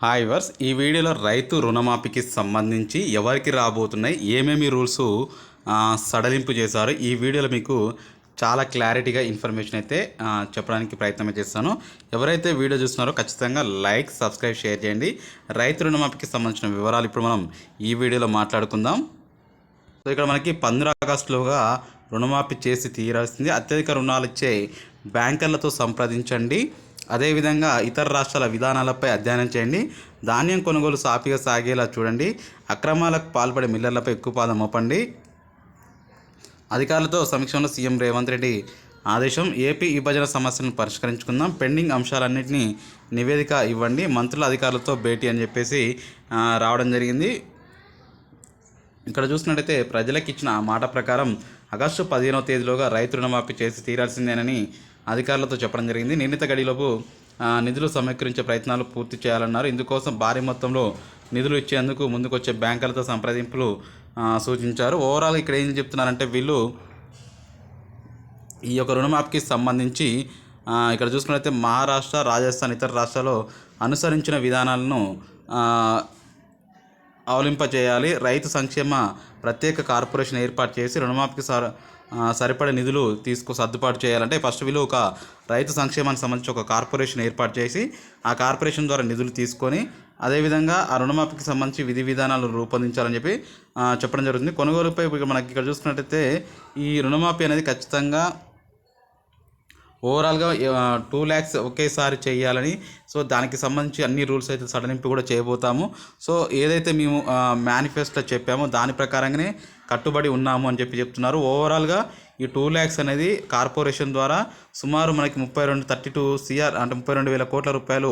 Hi verse ఈ వీడియోలో రైతు రుణమాఫీకి సంబంధించి ఎవరికి రాబోతున్నాయి ఏమేమి రూల్స్ సడలింపు చేశారు ఈ వీడియోలో మీకు చాలా క్లారిటీగా ఇన్ఫర్మేషన్ అయితే చెప్పడానికి ప్రయత్నం చేస్తాను. ఎవరైతే వీడియో చూస్తున్నారో ఖచ్చితంగా లైక్ సబ్స్క్రైబ్ షేర్ చేయండి. రైతు రుణమాఫీకి సంబంధించిన వివరాలు ఇప్పుడు మనం ఈ వీడియోలో మాట్లాడుకుందాం. సో ఇక్కడ మనకి పంద్ర ఆగస్టులోగా రుణమాఫీ చేసి తీరాల్సింది. అత్యధిక రుణాలు ఇచ్చే బ్యాంకర్లతో సంప్రదించండి. అదేవిధంగా ఇతర రాష్ట్రాల విధానాలపై అధ్యయనం చేయండి. ధాన్యం కొనుగోలు సాఫీగా సాగేలా చూడండి. అక్రమాలకు పాల్పడే మిల్లర్లపై ఎక్కువ పాదం మోపండి. అధికారులతో సమీక్షంలో సీఎం రేవంత్ రెడ్డి ఆదేశం ఏపీ విభజన సమస్యలను పరిష్కరించుకుందాం. పెండింగ్ అంశాలన్నింటినీ నివేదిక ఇవ్వండి. మంత్రుల అధికారులతో భేటీ అని చెప్పేసి రావడం జరిగింది. ఇక్కడ చూసినట్టయితే ప్రజలకు ఇచ్చిన మాట ప్రకారం ఆగస్టు పదిహేనవ తేదీలోగా రైతు రుణమాఫీ చేసి తీరాల్సిందేనని అధికారులతో చెప్పడం జరిగింది. నిర్ణీత గడిలోపు నిధులు సమీకరించే ప్రయత్నాలు పూర్తి చేయాలన్నారు. ఇందుకోసం భారీ మొత్తంలో నిధులు ఇచ్చేందుకు ముందుకొచ్చే బ్యాంకులతో సంప్రదింపులు సూచించారు. ఓవరాల్ ఇక్కడ ఏం చెప్తున్నారంటే వీళ్ళు ఈ యొక్క రుణమాఫీకి సంబంధించి ఇక్కడ చూసుకున్నట్లయితే మహారాష్ట్ర రాజస్థాన్ ఇతర రాష్ట్రాల్లో అనుసరించిన విధానాలను అవలింపజేయాలి రైతు సంక్షేమ ప్రత్యేక కార్పొరేషన్ ఏర్పాటు చేసి రుణమాఫీకి సర సరిపడే నిధులు తీసుకు సర్దుబాటు చేయాలంటే ఫస్ట్ వీళ్ళు ఒక రైతు సంక్షేమానికి సంబంధించి ఒక కార్పొరేషన్ ఏర్పాటు చేసి ఆ కార్పొరేషన్ ద్వారా నిధులు తీసుకొని అదేవిధంగా ఆ రుణమాఫీకి సంబంధించి విధి విధానాలు రూపొందించాలని చెప్పి చెప్పడం జరుగుతుంది. కొనుగోలుపై మనకి ఇక్కడ చూసుకున్నట్టయితే ఈ రుణమాఫీ అనేది ఖచ్చితంగా ఓవరాల్గా టూ ల్యాక్స్ ఒకేసారి చేయాలని సో దానికి సంబంధించి అన్ని రూల్స్ అయితే సడలింపు కూడా చేయబోతాము. సో ఏదైతే మేము మేనిఫెస్టో చెప్పామో దాని ప్రకారంగానే కట్టుబడి ఉన్నాము అని చెప్పి చెప్తున్నారు. ఓవరాల్గా ఈ టూ ల్యాక్స్ అనేది కార్పొరేషన్ ద్వారా సుమారు మనకి ముప్పై రెండు థర్టీ టూ సిఆర్ అంటే ముప్పై రెండు వేల కోట్ల రూపాయలు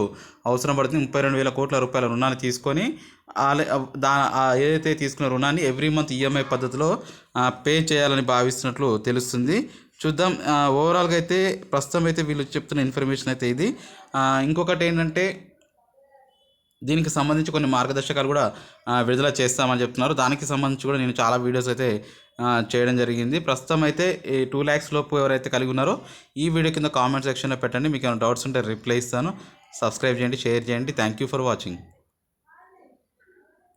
అవసరం పడుతుంది. ముప్పై రెండు వేల కోట్ల రూపాయల రుణాన్ని తీసుకొని దా ఏదైతే తీసుకున్న రుణాన్ని ఎవ్రీ మంత్ ఈఎంఐ పద్ధతిలో పే చేయాలని భావిస్తున్నట్లు తెలుస్తుంది. చూద్దాం. ఓవరాల్గా అయితే ప్రస్తుతం అయితే వీళ్ళు చెప్తున్న ఇన్ఫర్మేషన్ అయితే ఇది. ఇంకొకటి ఏంటంటే దీనికి సంబంధించి కొన్ని మార్గదర్శకాలు కూడా విడుదల చేస్తామని చెప్తున్నారు. దానికి సంబంధించి కూడా నేను చాలా వీడియోస్ అయితే చేయడం జరిగింది. ప్రస్తుతం అయితే ఈ టూ ల్యాక్స్ లోపు ఎవరైతే కలిగి ఉన్నారో ఈ వీడియో కింద కామెంట్ సెక్షన్లో పెట్టండి. మీకు ఏమైనా డౌట్స్ ఉంటే రిప్లై ఇస్తాను. సబ్స్క్రైబ్ చేయండి షేర్ చేయండి. Thank you for watching